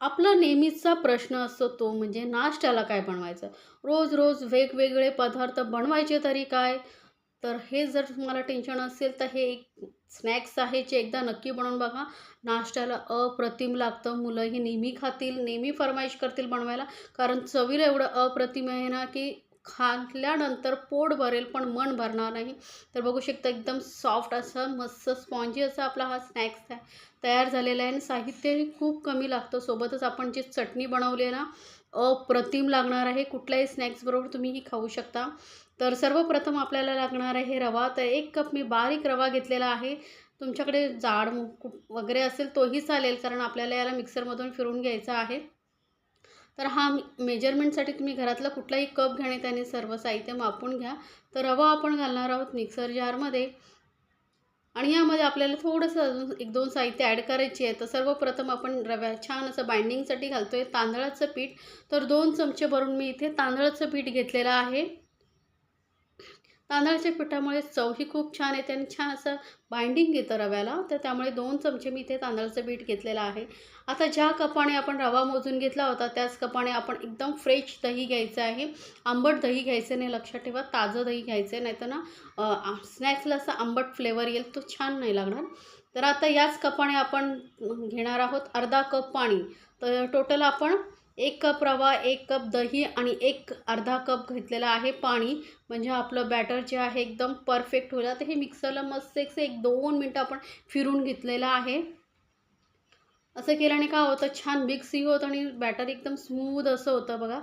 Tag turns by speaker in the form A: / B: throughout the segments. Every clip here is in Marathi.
A: आपला नेहमीचा प्रश्न असतो तो म्हणजे नाश्त्याला काय बनवायचं? रोज रोज वेगवेगळे पदार्थ बनवायचे तरी काय? तर हे जर तुम्हाला टेन्शन असेल तर हे एक स्नॅक्स आहे जे एकदा नक्की बनवून बघा. नाश्त्याला अप्रतिम लागतं. मुलं ही नेहमी खातील नेहमी फरमाईश करतील बनवायला. कारण चवीला एवढं अप्रतिम आहे ना की खाल्ल्यानंतर पोट भरेल पण मन भरणार नाही. तर बघू शकता एकदम सॉफ्ट असं मस्त स्पॉन्जी असा आपला हा स्नॅक्स आहे तयार झालेला आहे. आणि साहित्यही खूप कमी लागतं. सोबतच आपण जी चटणी बनवली आहे ना अप्रतिम लागणार आहे. कुठल्याही स्नॅक्सबरोबर तुम्ही ही खाऊ शकता. तर सर्वप्रथम आपल्याला लागणार आहे रवा. तर एक कप मी बारीक रवा घेतलेला आहे. तुमच्याकडे जाड वगैरे असेल तोही चालेल कारण आपल्याला याला मिक्सरमधून फिरून घ्यायचा आहे. तर हा मेजरमेंटसाठी तुम्ही घरातला कुठलाही कप घेणे त्याने सर्व साहित्य मापून घ्या. तर रवा आपण घालणार आहोत मिक्सर जारमध्ये आणि यामध्ये आपल्याला थोडंसं अजून एक दोन साहित्य ॲड करायची आहे. तर सर्वप्रथम आपण रव्या छान असं बाइंडिंगसाठी घालतो आहे तांदळाचं पीठ. तर दोन चमचे भरून मी इथे तांदळाचं पीठ घेतलेलं आहे. तांदळाच्या पिठामुळे चवही खूप छान येते आणि छान असं बाइंडिंग येतं रव्याला. तर त्यामुळे दोन चमचे मी इथे तांदळाचं पीठ घेतलेलं आहे. आता ज्या कपाने आपण रवा मोजून घेतला होता त्याच कपाने आपण एकदम फ्रेश दही घ्यायचं आहे. आंबट दही घ्यायचं नाही लक्षात ठेवा ताजं दही घ्यायचं नाही तर ना स्नॅक्सला असा आंबट फ्लेवर येईल तो छान नाही लागणार. तर आता याच कपाने आपण घेणार आहोत अर्धा कप पाणी. तर टोटल आपण एक कप रवा एक कप दही आणि एक अर्धा कप घेतलेला आहे पाणी. म्हणजे आपलं बॅटर जे आहे एकदम परफेक्ट होईल. आता हे मिक्सरला मस्त एक एक दोन मिनटं आपण फिरून घेतलेलं आहे. असं केल्याने काय होतं? छान मिक्सही होतं आणि बॅटर एकदम स्मूद असं होतं बघा.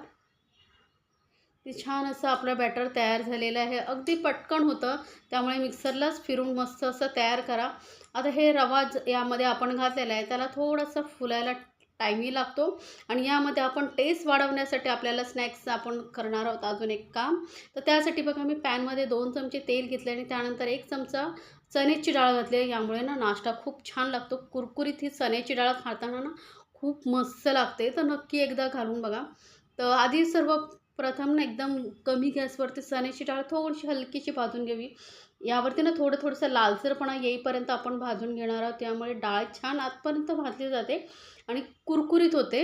A: ते छान असं आपलं बॅटर तयार झालेलं आहे. अगदी पटकन होतं. त्यामुळे मिक्सरलाच फिरून मस्त असं तयार करा. आता हे रवा यामध्ये आपण घातलेला आहे. त्याला थोडंसं फुलायला टाईमही लागतो. आणि यामध्ये आपण टेस्ट वाढवण्यासाठी आपल्याला स्नॅक्स आपण करणार आहोत अजून एक काम. तर त्यासाठी बघा मी पॅनमध्ये दोन चमचे तेल घेतले आणि त्यानंतर एक चमचा चण्याची डाळ घातली. यामुळे ना नाश्ता खूप छान लागतो. कुरकुरीत ही चण्याची डाळ खाताना ना खूप मस्त लागते. तर नक्की एकदा घालून बघा. तर आधी सर्व प्रथम ना एकदम कमी गॅसवरती चण्याची डाळ थोडीशी हलकीशी भाजून घ्यावी. यावरती ना थोडं थोडंसं लालसरपणा येईपर्यंत आपण भाजून घेणार आहोत. त्यामुळे डाळ छान आतपर्यंत भाजली जाते आणि कुरकुरीत होते.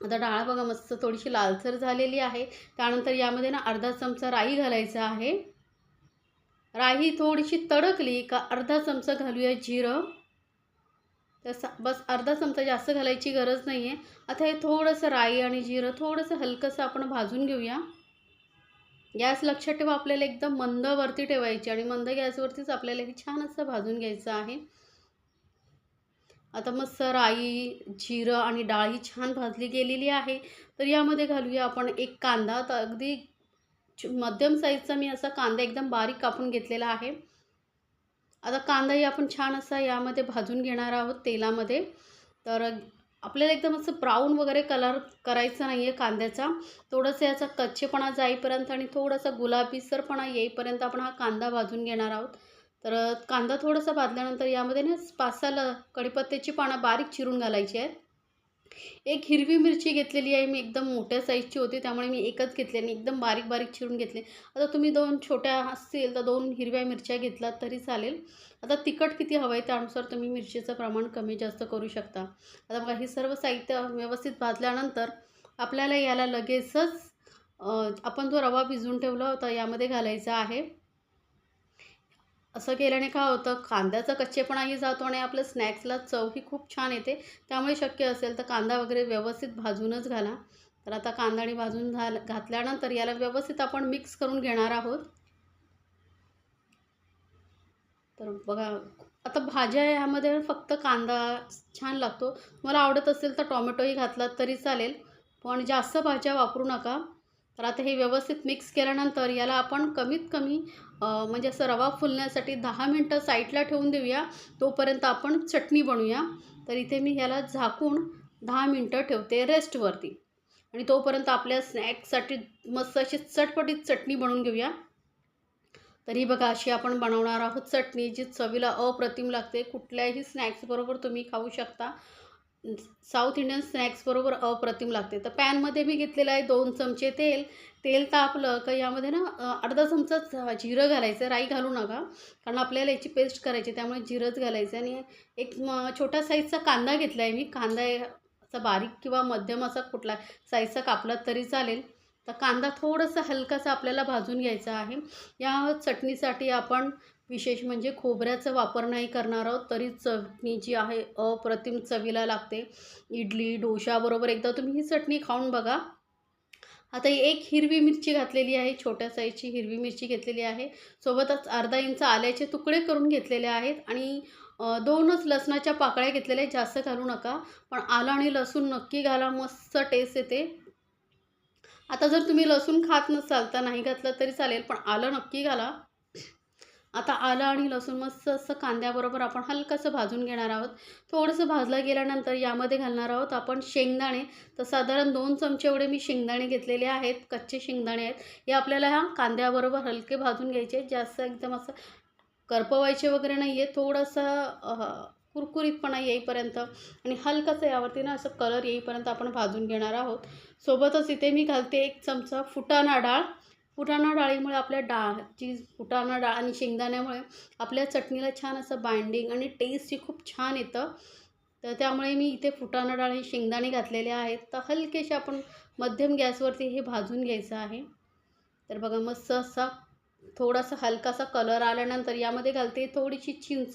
A: आता डाळ बघा मस्त थोडीशी लालसर झालेली आहे. त्यानंतर यामध्ये ना अर्धा चमचा राई घालायचा आहे. राई थोडीशी तडकली का अर्धा चमचा घालूया जिरं. तसा बस अर्धा चमचा जास्त घालायची गरज नाही आहे आता हे थोडंसं राई आणि जिरं थोडंसं हलकंसं आपण भाजून घेऊया. गॅस लक्षात ठेवा आपल्याला एकदम मंद वरती ठेवायची आणि मंद गॅसवरतीच आपल्याला हे छान असं भाजून घ्यायचं आहे. आता मस्त राई जिरं आणि डाळ ही छान भाजली गेलेली आहे. तर यामध्ये घालूया आपण एक कांदा. तर अगदी मध्यम साईजचा मी असा कांदा एकदम बारीक कापून घेतलेला आहे. आता कांदाही आपण छान असा यामध्ये भाजून घेणार आहोत तेलामध्ये. तर आपल्याला एकदम असं ब्राऊन वगैरे कलर करायचा नाही आहे कांद्याचा. थोडंसं याचा कच्चेपणा जाईपर्यंत आणि थोडासा गुलाबीसरपणा येईपर्यंत आपण हा कांदा भाजून घेणार आहोत. तर कांदा थोडासा भाजल्यानंतर यामध्ये ना पाच सहा कढीपत्त्याची पानं बारीक चिरून घालायची आहेत. एक हिरवी मिरची घेतलेली आहे मी एकदम मोठ्या साईजची होती त्यामुळे मी एकच घेतली आणि एकदम बारीक बारीक चिरून घेतले. आता तुम्ही दोन छोट्या असतील तर दोन हिरव्या मिरच्या घेतलात तरी चालेल. आता तिखट किती हवं आहे त्यानुसार तुम्ही मिरचीचं प्रमाण कमी जास्त करू शकता. आता बघा हे सर्व साहित्य व्यवस्थित भाजल्यानंतर आपल्याला याला लगेचच आपण जो रवा भिजवून ठेवला होता यामध्ये घालायचा आहे. असं केल्याने काय होतं? कांद्याचा कच्चेपणाही जातो आणि आपलं स्नॅक्सला चवही खूप छान येते. त्यामुळे शक्य असेल तर कांदा वगैरे व्यवस्थित भाजूनच घाला. तर आता कांदा आणि भाजून झाल घातल्यानंतर याला व्यवस्थित आपण मिक्स करून घेणार आहोत. तर बघा आता भाज्या ह्यामध्ये फक्त कांदा छान लागतो. तुम्हाला आवडत असेल तर टॉमॅटोही घातलात तरी चालेल. पण जास्त भाज्या वापरू नका. तर आता हे व्यवस्थित मिक्स केल्यानंतर याला आपण कमीत कमी म्हणजे असं रवा फुलण्यासाठी दहा मिनटं साईडला ठेवून देऊया. तोपर्यंत आपण चटणी बनवूया. तर इथे मी ह्याला झाकून दहा मिनटं ठेवते रेस्टवरती आणि तोपर्यंत आपल्या स्नॅक्ससाठी मस्त अशी चटपटीत चटणी बनवून घेऊया. तरी बघा अशी आपण बनवणार आहोत चटणी जी चवीला अप्रतिम लागते. कुठल्याही स्नॅक्सबरोबर तुम्ही खाऊ शकता. साऊथ इंडियन स्नॅक्सबरोबर अप्रतिम लागते. तर पॅनमध्ये मी घेतलेलं आहे दोन चमचे तेल. तेल तापलं का यामध्ये ना अर्धा चमचा जिरं घालायचं राई घालू नका. कारण आपल्याला याची पेस्ट करायची त्यामुळे जिरंच घालायचं. आणि एक छोटा साईजचा कांदा घेतला आहे मी. कांदा असा बारीक किंवा मध्यम असा कुठला साईजचा कापला तरी चालेल. तर कांदा थोडंसं हलकासा आपल्याला भाजून घ्यायचा आहे. या चटणीसाठी आपण विशेष म्हणजे खोबऱ्याचा वापर नाही करणार आहोत तरी चटणी जी आहे अप्रतिम चवीला लागते. इडली डोशाबरोबर एकदा तुम्ही ही चटणी खाऊन बघा. आता एक हिरवी मिरची घातलेली आहे छोट्या साईजची हिरवी मिरची घेतलेली आहे. सोबतच अर्धा इंच आल्याचे तुकडे करून घेतलेले आहेत आणि दोनच लसणाच्या पाकळ्या घेतलेल्या आहेत जास्त घालू नका. पण आलं आणि लसूण नक्की घाला मस्त टेस्ट येते. आता जर तुम्ही लसूण खात नसाल तर नाही घातलं तरी चालेल पण आलं नक्की घाला. आता आलं आणि लसूण मस्त असं कांद्याबरोबर आपण हलकंसं भाजून घेणार आहोत. थोडंसं भाजलं गेल्यानंतर यामध्ये घालणार आहोत आपण शेंगदाणे. तर साधारण दोन चमचे एवढे मी शेंगदाणे घेतलेले आहेत कच्चे शेंगदाणे आहेत. हे आपल्याला ह्या कांद्याबरोबर हलके भाजून घ्यायचे. जास्त एकदम असं करपवायचे वगैरे नाही आहे थोडंसं कुरकुरीतपणा येईपर्यंत आणि हलकंसं यावरती ना असं कलर येईपर्यंत आपण भाजून घेणार आहोत. सोबतच इथे मी घालते एक चमचा फुटाणा डाळ. फुटाणा डाळीमुळे आपल्या डाळ जी फुटाणा डाळ आणि शेंगदाण्यामुळे आपल्या चटणीला छान असं बाइंडिंग आणि टेस्टही खूप छान येतं. तर त्यामुळे मी इथे फुटाणा डाळ आणि शेंगदाणे घातलेले आहेत. तर हलकेसे आपण मध्यम गॅसवरती हे भाजून घ्यायचं आहे. तर बघा मस्त असा थोडासा हलकासा कलर आल्यानंतर यामध्ये घालते थोडीशी चिंच.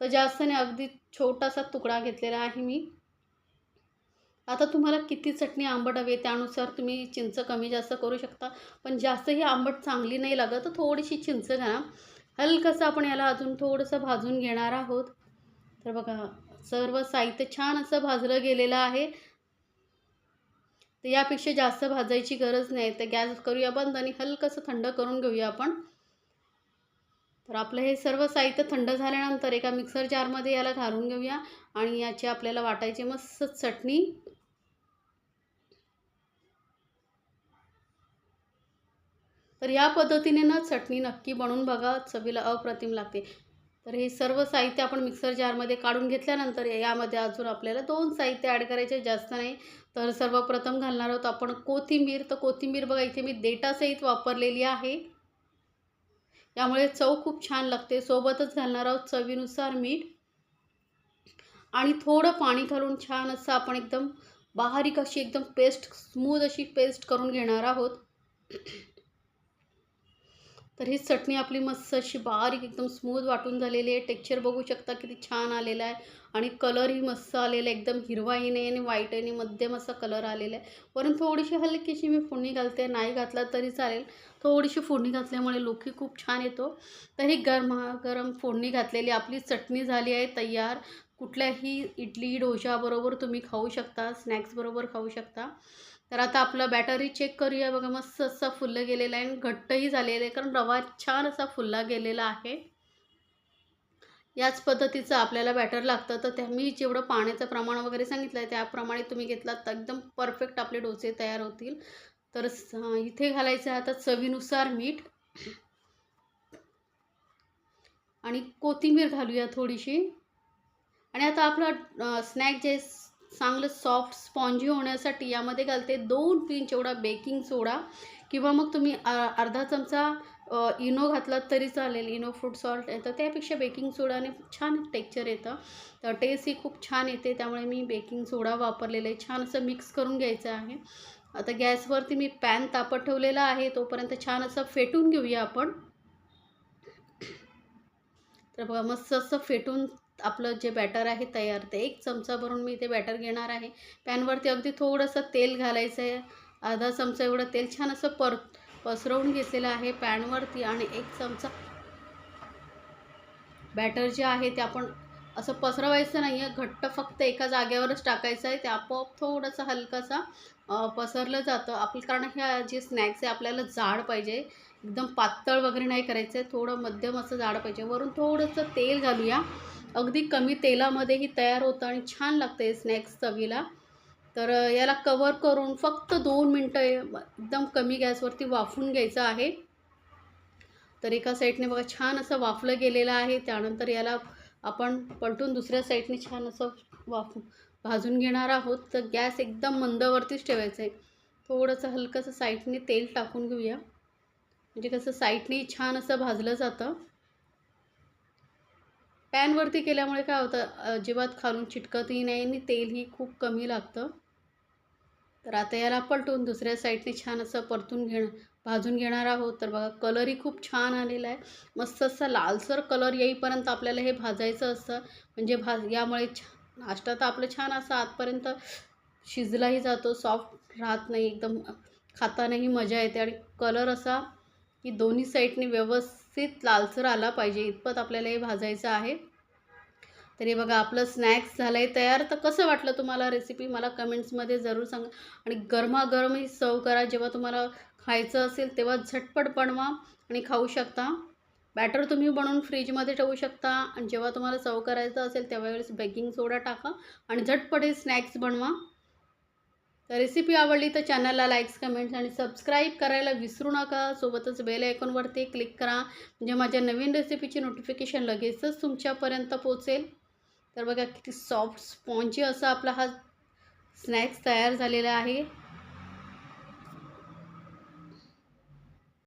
A: तर जास्त नाही अगदी छोटासा तुकडा घेतलेला आहे मी. आता तुम्हाला किती चटणी आंबट हवी आहे त्यानुसार तुम्ही चिंच कमी जास्त करू शकता. पण जास्त ही आंबट चांगली नाही लागत तर थोडीशी चिंच घ्या. हलकंसं आपण याला अजून थोडंसं भाजून घेणार आहोत. तर बघा सर्व साहित्य छान असं भाजलं गेलेलं आहे. तर यापेक्षा जास्त भाजायची गरज नाही. तर गॅस करूया बंद आणि हलकंसं थंड करून घेऊया आपण. तर आपलं हे सर्व साहित्य थंड झाल्यानंतर एका मिक्सर जारमध्ये याला घालून घेऊया. आणि याची आपल्याला वाटायची मस्त चटणी. तर या पद्धतीने ना चटणी नक्की बनवून बघा चवीला अप्रतिम लागते. तर हे सर्व साहित्य आपण मिक्सर जारमध्ये काढून घेतल्यानंतर यामध्ये अजून आपल्याला दोन साहित्य ॲड करायचे जास्त नाही. तर सर्वप्रथम घालणार आहोत आपण कोथिंबीर. तर कोथिंबीर बघा इथे मी देटासहित वापरलेली आहे. यामुळे चव खूप छान लागते. सोबतच घालणार आहोत चवीनुसार मीठ. आणि थोडं पाणी घालून छान असं आपण एकदम बारीक अशी एकदम पेस्ट स्मूद अशी पेस्ट करून घेणार आहोत. तर ही चटणी आपली मस्त अशी बारीक एकदम स्मूथ वाटून झालेली आहे. टेक्स्चर बघू शकता किती छान आलेला आहे. आणि कलरही मस्त आलेला आहे. एकदम हिरवाही नाही आणि व्हाईट आणि मध्यम असा कलर आलेला आहे. वरून थोडीशी हलकीशी मी फोडणी घालते. नाही घातला तरी चालेल. थोडीशी फोडणी घातल्यामुळे लोकी खूप छान येतो. तर ही गरम गरम फोडणी घातलेली आपली चटणी झाली आहे तयार. कुठल्याही इडली डोशाबरोबर तुम्ही खाऊ शकता स्नॅक्सबरोबर खाऊ शकता. तर आता आपलं बॅटरी चेक करूया. बघा मस्त असा फुललं गेलेला आहे आणि घट्टही झालेलं आहे कारण रवा छान असा फुलला गेलेला आहे. याच पद्धतीचं आपल्याला बॅटर लागतं. तर त्या मी जेवढं पाण्याचं प्रमाण वगैरे सांगितलं आहे त्याप्रमाणे तुम्ही घेतलात तर एकदम परफेक्ट आपले डोसे तयार होतील. तर इथे घालायचं आहे आता चवीनुसार मीठ. आणि कोथिंबीर घालूया थोडीशी. आणि आता आपलं स्नॅक जे चांगलं सॉफ्ट स्पॉन्जी होण्यासाठी यामध्ये घालते दोन पिंच एवढा बेकिंग सोडा किंवा मग तुम्ही अर्धा चमचा इनो घातलात तरी चालेल. इनो फ्रूट सॉल्ट येतं. त्यापेक्षा बेकिंग सोडाने छान टेक्चर येतं. तर टेस्टही खूप छान येते. त्यामुळे मी बेकिंग सोडा वापरलेला आहे. छान असं मिक्स करून घ्यायचं आहे. आता गॅसवरती मी पॅन तापत ठेवलेला आहे. तोपर्यंत छान असं फेटून घेऊया आपण. तर बघा मस्त असं फेटून आपलं जे बॅटर आहे तयार ते एक चमचा भरून मी ते बॅटर घेणार आहे. पॅनवरती अगदी थोडंसं तेल घालायचं आहे अर्धा चमचा एवढं तेल छान असं पर पसरवून घेतलेलं आहे पॅनवरती आणि एक चमचा बॅटर जे आहे ते आपण असं पसरवायचं नाही आहे घट्ट फक्त एका जागेवरच टाकायचं आहे. ते आपोआप थोडंसं हलकासा पसरलं जातं. आपलं कारण ह्या जे स्नॅक्स आहे आपल्याला जाड पाहिजे. एकदम पातळ वगैरे नाही करायचं आहे थोडं मध्यम असं जाड पाहिजे. वरून थोडंसं तेल घालूया. अगदी कमी तेलामध्येही तयार होतं आणि छान लागतं हे स्नॅक्स चवीला. तर याला कवर करून फक्त दोन मिनटं एकदम कमी गॅसवरती वाफून घ्यायचं आहे. तर एका साईडने बघा छान असं वाफलं गेलेलं आहे. त्यानंतर याला आपण पलटून दुसऱ्या साईडने छान असं वाफू भाजून घेणार आहोत. तर गॅस एकदम मंदवरतीच ठेवायचं आहे. थोडंसं हलकंसं साईडने तेल टाकून घेऊया. म्हणजे कसं साईडने छान असं भाजलं जातं. पॅनवरती केल्यामुळे काय होतं अजिबात खालून चिटकतही नाही आणि तेलही खूप कमी लागतं. तर आता याला पलटून दुसऱ्या साईडने छान असं परतून घेणं भाजून घेणार आहोत. तर बघा कलरही खूप छान आलेला आहे. मस्त असा लालसर कलर येईपर्यंत आपल्याला हे भाजायचं असतं. म्हणजे भाज यामुळे छान नाश्ता तर आपलं छान असं आतपर्यंत शिजलाही जातो. सॉफ्ट राहत नाही एकदम खातानाही मजा येते. आणि कलर असा की दोन्ही साईडने व्यवस्थित लालसर आला पाहिजे. इतपत आपल्याला हे भाजायचं आहे. तर हे बघा आपलं स्नॅक्स झालं आहे तयार. तर कसं वाटलं तुम्हाला रेसिपी मला कमेंट्समध्ये जरूर सांगा. आणि गरमागरमही सर्व करा. जेव्हा तुम्हाला खायचं असेल तेव्हा झटपट बनवा आणि खाऊ शकता. बॅटर तुम्ही बनवून फ्रीजमध्ये ठेवू शकता. आणि जेव्हा तुम्हाला सर्व करायचं असेल त्यावेळेस बेकिंग सोडा टाका. आणि झटपट हे स्नॅक्स बनवा. तर रेसिपी आवडली तर चॅनलला लाईक्स कमेंट्स आणि सबस्क्राईब करायला विसरू नका. सोबतच बेल आयकॉनवरती क्लिक करा. म्हणजे माझ्या नवीन रेसिपीची नोटिफिकेशन लगेचच तुमच्यापर्यंत पोचेल तर बघा किती सॉफ्ट स्पॉन्जी असा आपला हा स्नॅक्स तयार झालेला आहे.